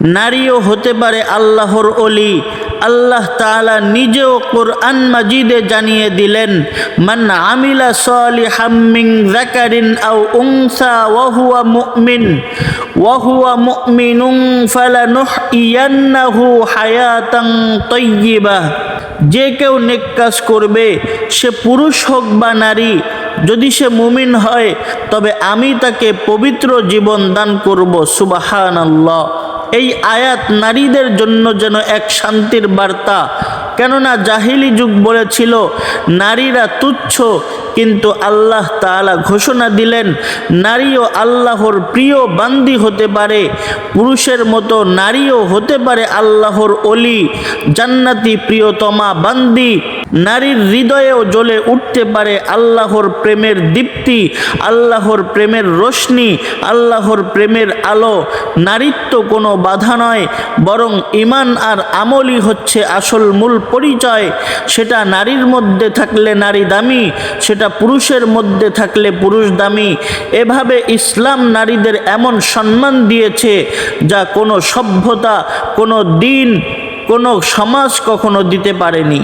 নারীও হতে পারে আল্লাহর অলি আল্লাহ তালা নিজেও কোরআন মাজিদে জানিয়ে দিলেন, মান আমিলা সালিহাম মিন যাকারিন আও উনসা ওয়া হুয়া মুমিন, ওয়া হুয়া মুমিনুন ফালানুহইয়ান্নাহু হায়াতান তাইয়্যিবাহ যে কেউ নেক করবে, সে পুরুষ হোক বা নারী, যদি সে মুমিন হয়, তবে আমি তাকে পবিত্র জীবন দান করব সুবাহান আল্লাহ এই আয়াত নারীদের জন্য যেন এক শান্তির বার্তা। কেননা জাহিলি যুগ বলেছিল, নারীরা তুচ্ছ, কিন্তু আল্লাহ তাআলা ঘোষণা দিলেন, নারীও আল্লাহর প্রিয় বান্দি হতে পারে, পুরুষের মতো নারীও হতে পারে আল্লাহর অলি, জান্নাতি প্রিয়তমা বান্দি। নারীর হৃদয়েও জ্বলে উঠতে পারে আল্লাহর প্রেমের দীপ্তি, আল্লাহর প্রেমের রোশনি, আল্লাহর প্রেমের আলো। নারীত্ব কোনো বাধা নয়, বরং ইমান আর আমলই হচ্ছে আসল মূল পরিচয়। সেটা নারীর মধ্যে থাকলে নারী দামি, সেটা পুরুষের মধ্যে থাকলে পুরুষ দামি। এভাবে ইসলাম নারীদের এমন সম্মান দিয়েছে যা কোনো সভ্যতা, কোনো দিন, কোনো সমাজ কখনো দিতে পারেনি।